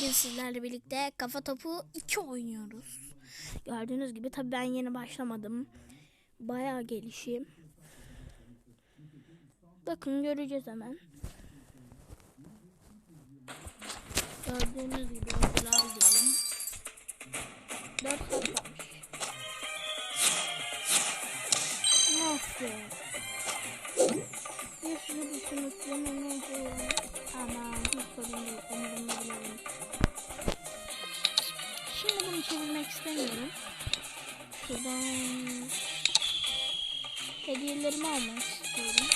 Bugün sizlerle birlikte kafa topu 2 oynuyoruz. Gördüğünüz gibi tabii ben yeni başlamadım. Bayağı gelişim. Bakın göreceğiz hemen. Gördüğünüz gibi oyuncular diyelim. 4 saat kalmış. Nasıl? Bir sürü düşünüp yemeğini Bunu çevirmek istemiyorum. Şuradan hediyelerimi almak istiyorum.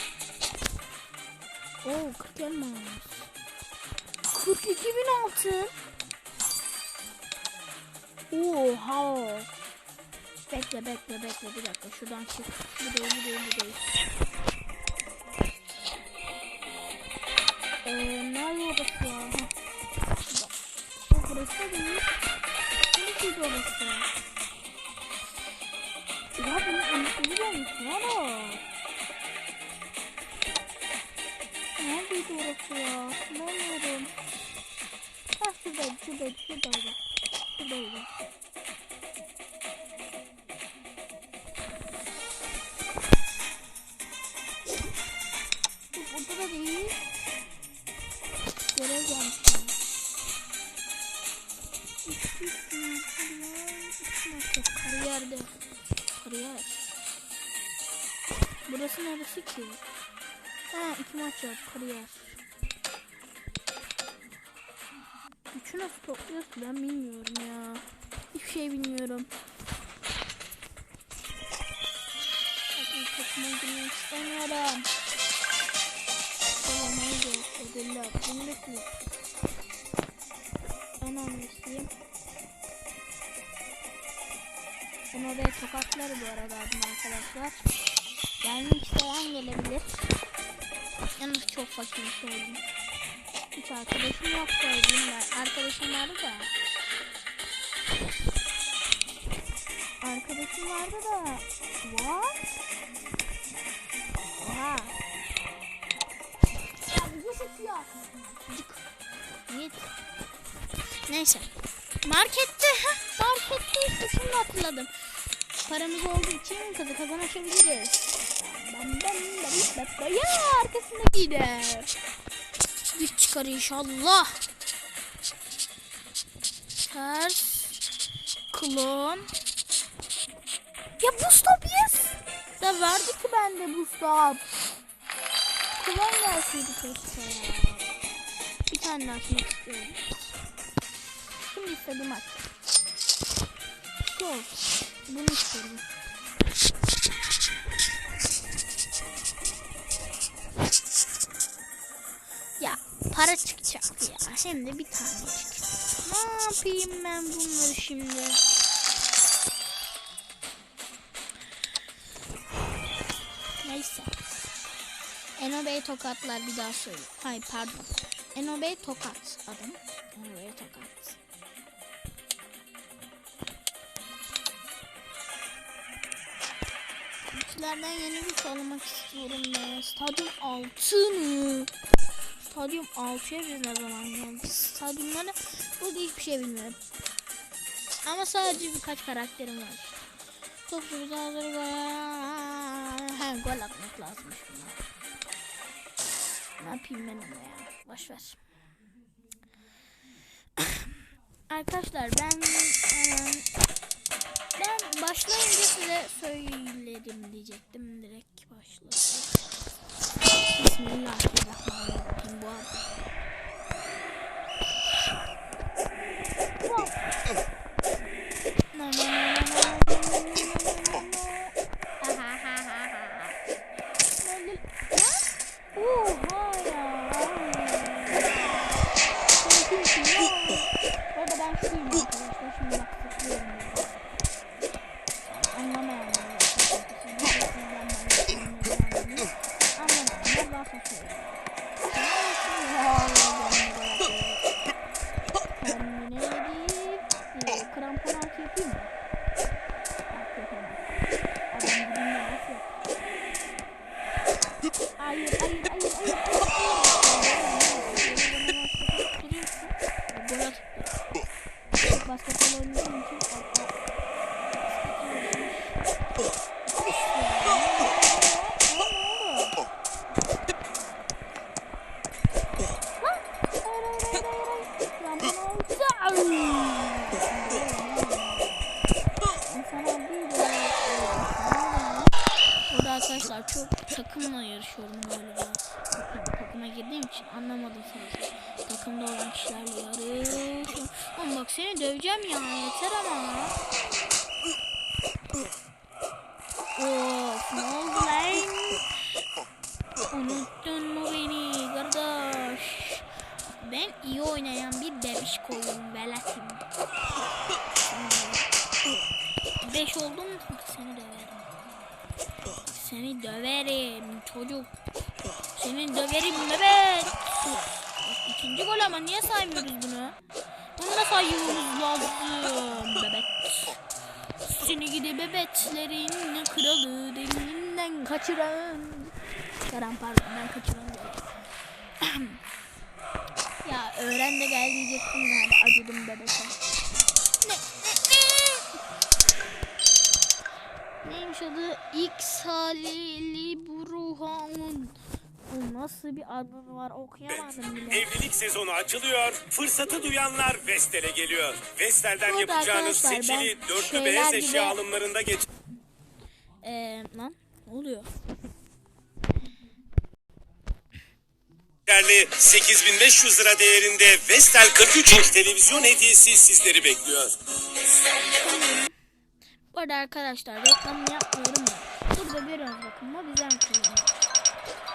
Oo 40 elmas. 42 bin altın. Oha. Bekle bekle bekle bir dakika şuradan çık. Bu değil bu değil bu değil. Ee, nerede orası ya? Burası değil. Neresiydi orası? Ya bunun anahtarı gelmiş. Nerede? Neredeydi orası ya? Bilmiyorum. Ha şuradaydı, şuradaydı, şuradaydı. Şuradaydı. Ki? Ha iki maç var kariyer. Üçü nasıl topluyoruz ben bilmiyorum ya. Hiçbir şey bilmiyorum. Bakın takıma girmek istemiyorum. Tamam neydi? Ödüller. Günlük mü? En önemlisiyim. Bunu da tokatları bu arada adım arkadaşlar. Gelmek isteyen gelebilir. Yalnız çok fakir söyledim. Hiç arkadaşım yok söyleyeyim ben. Arkadaşım vardı da. Arkadaşım vardı da. What? Oha. Ya bizi sıkıyor. Cık. Git. Neyse. Markette. Markette işte şimdi hatırladım. Paramız olduğu için ben ben ben ya arkasında gider. Güç çıkar inşallah. Ters. Klon. Ya bu stop yes. Da verdi ki bende bu stop. Klon gelseydi keşke ya. Bir tane açmak istiyorum. Şimdi istediğim aç. Yok. Bunu istiyorum. Para çıkacak ya. Hem de bir tane çıkacak. Ne yapayım ben bunları şimdi? Neyse. Eno tokatlar bir daha söyle. Hayır pardon. Eno Bey tokat adım. Eno Bey tokat. Ülkelerden yeni bir sağlamak istiyorum ben. Stadyum 6 mı? Stadyum 6'ya biz ne zaman geldik? Stadyumları burada hiçbir şey bilmiyorum. Ama sadece birkaç karakterim var. Topçumuz hazır. He gol atmak lazımmış buna. Ne yapayım ben ona ya? Boş ver. Arkadaşlar ben hemen ben başlayınca size söylerim diyecektim. Direkt başladım. 这次密码是在华为苹果 Of ne oldu lan? Unuttun mu beni kardeş? Ben iyi oynayan bir bebiş koyun veletim. Beş oldum seni döverim. Seni döverim çocuk. Seni döverim bebek. İkinci gol ama niye saymıyoruz bunu? Bunu da saymamız lazım bebek. Seni gidi bebeklerin kralı delinden kaçıran. Karan pardon ben kaçıran ya öğren de gel diyecektim yani acıdım bebeke. Ne, ne, ne? Neymiş adı? X Halili Burhan. Bu nasıl bir adı var okuyamadım bile. Evlilik sezonu açılıyor. Fırsatı duyanlar Vestel'e geliyor. Vestel'den Bu arada yapacağınız seçili dörtlü beyaz gibi- eşya alımlarında geç. Eee lan ne oluyor? Değerli 8500 lira değerinde Vestel 43 inç televizyon hediyesi sizleri bekliyor. Bu arada arkadaşlar reklamını yapmıyorum ya. Burada görüyoruz bakın mobizen kullanıyor.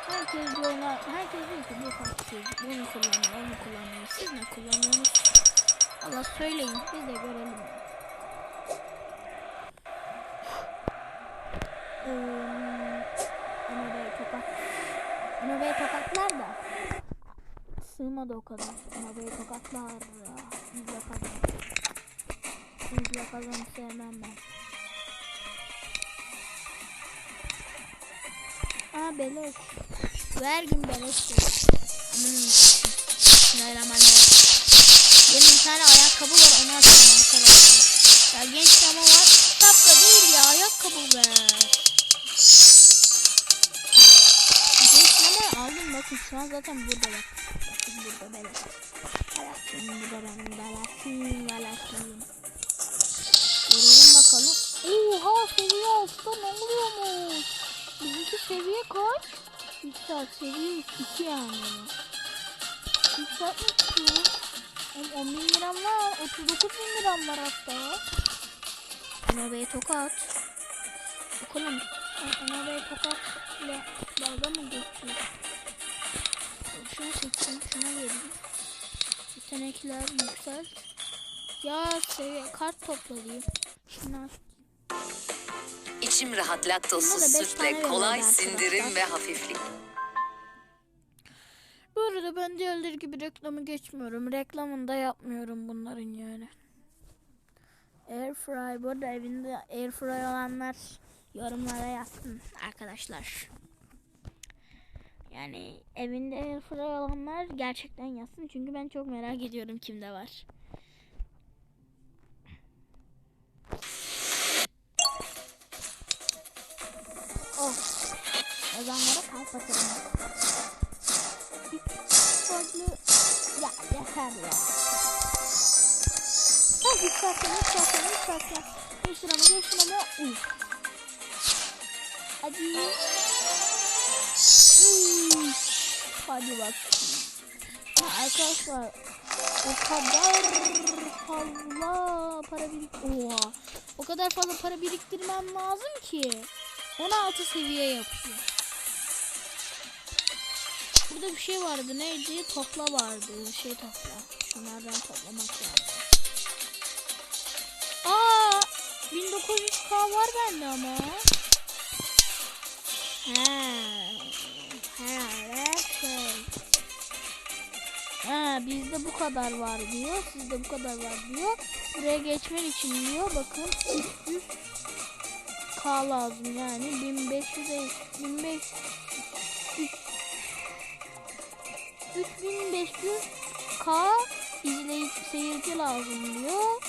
Herkes diyorlar, herkes diyor ki bu farksız, bunu kullanıyor, onu kullanıyor. Siz ne kullanıyorsunuz? Allah söyleyin, biz de görelim. Ömer Bey tokat. Ömer Bey tokatlar da. Sığmadı o kadar. Ömer Bey tokatlar. İzle kazan. İzle kazan sevmem ben. Aa beleş. Her gün beleş Bismillahirrahmanirrahim. Benim bir tane ayakkabı var onu açacağım arkadaşlar. Ya genç ama var. Şapka değil ya ayakkabı be. Genç ama aldım bakın şu an zaten burada bak. Bakın burada beleş. Seviye kaç? Yüksel seviye 2 yani. Yükseltmek? Oğlum 10 bin liram var. 39 bin liram var hatta. Bey tokat. Bakalım. Bey tokat ile dalga mı geçiyor? Şunu seçtim. Şuna geldim. Yetenekler yükselt. Ya seviye kart. Şunu aç. İçim rahat laktozsuz sütle kolay sindirim ve hafiflik. Bu arada ben diğerleri gibi reklamı geçmiyorum. Reklamını da yapmıyorum bunların yani. Airfry bu arada evinde airfry olanlar yorumlara yazsın arkadaşlar. Yani evinde airfry olanlar gerçekten yazsın çünkü ben çok merak ediyorum kimde var. Atarım. Farklı ya yeter ya. Ah yükseltme yükseltme yükseltme. Geç sıramı geç sıramı. Uf. Hadi. Üç. Hadi bak. Ha, arkadaşlar o kadar fazla para birik Oha. O kadar fazla para biriktirmem lazım ki 16 seviye yapıyor. Burada bir şey vardı. Neydi? Topla vardı. Şey topla. Şunlardan toplamak lazım. Aa! 1900k var bende ama. He. He, şey. Ha, bizde bu kadar var diyor. Sizde bu kadar var diyor. Buraya geçmen için diyor. Bakın 300 K lazım yani 1500 e- 1500 3500 K izleyici seyirci lazım diyor.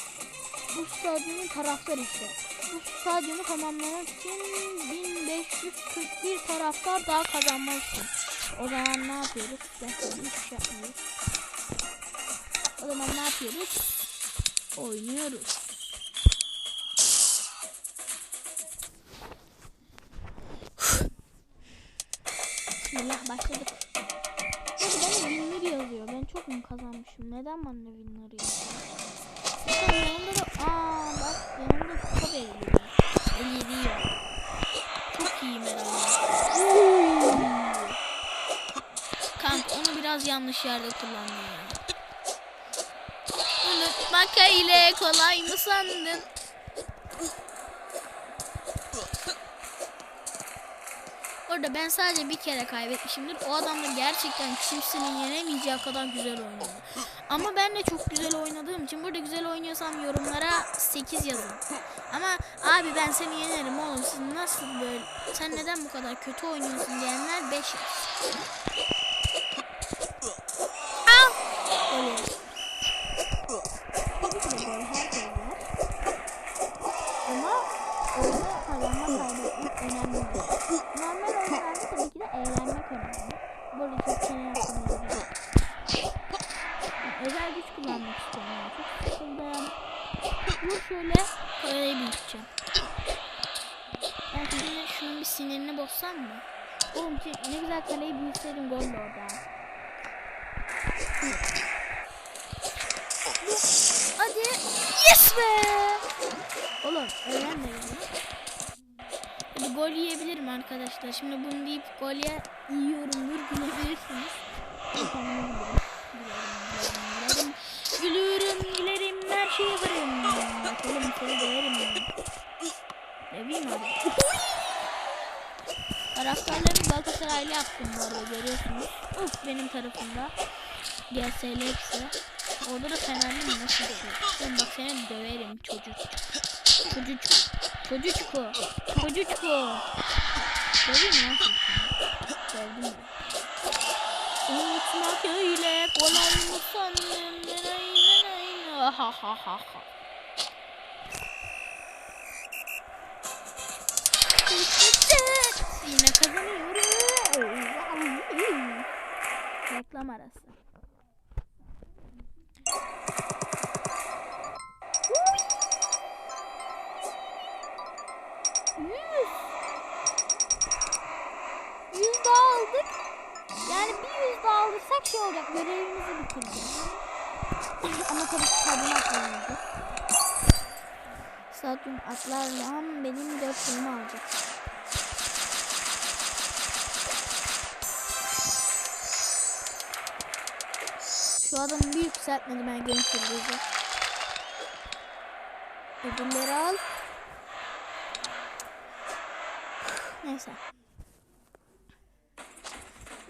bu stadyumun taraftar işte. Bu stadyumu tamamlamak için 1541 taraftar daha kazanmalısın. O zaman ne yapıyoruz? Ben hiçbir şey yapmıyoruz. O zaman ne yapıyoruz? Oynuyoruz. Bismillah başladık. Ben kazanmışım? Neden bana winner yazıyor? Bakın yanımda da... Aa bak yanımda kupa. 57 ya. Çok iyiyim herhalde. Kanka onu biraz yanlış yerde kullandım ya. Unutmak ile kolay mı sandın? Orada ben sadece bir kere kaybetmişimdir. O adam da gerçekten kimsenin yenemeyeceği kadar güzel oynadı. Ama ben de çok güzel oynadığım için burada güzel oynuyorsam yorumlara 8 yazın. Ama abi ben seni yenerim oğlum siz nasıl böyle sen neden bu kadar kötü oynuyorsun diyenler 5 yaz. Bir sinirini bozsam mı? Oğlum ne güzel kaleyi büyütseydim gol orada. Hadi. Yes be. Oğlum öğrenme beni. Hadi gol yiyebilirim arkadaşlar. Şimdi bunu deyip gol ye yiyorumdur gülebilirsiniz. Gülürüm, gülerim, her şeye varım. Bak oğlum seni döverim ben. Döveyim abi. Taraftarlarını Galatasaraylı yaptım bu arada görüyorsunuz. Uf benim tarafımda. GSL hepsi. Orada da Fenerli mi nasıl dövüyor? Ben bak seni döverim çocuk. Çocuk. Çocukku. Çocukku. Döveyim seni? Dövdüm de. Unutmak öyle kolay mı nenay. Ha ha ha ha. Yine kazanıyorum. Reklam arası. Yüz. Yüz daha aldık. Yani bir yüz daha alırsak şey olacak. Görevimizi bitireceğiz. Ama tabii ki stadyum atlayamadı. Stadyum atlarla benim dört sayımı alacak. Şu adamı bir yükseltmedi ben genç yıldızı. Ödülleri al. Neyse.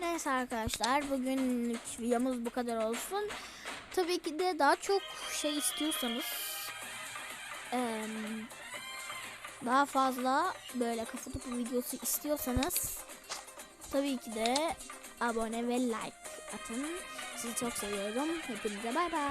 Neyse arkadaşlar bugünlük videomuz bu kadar olsun. Tabii ki de daha çok şey istiyorsanız daha fazla böyle kafa topu videosu istiyorsanız tabii ki de abone ve like atın. Sizi çok seviyorum. Hepinize bay bay.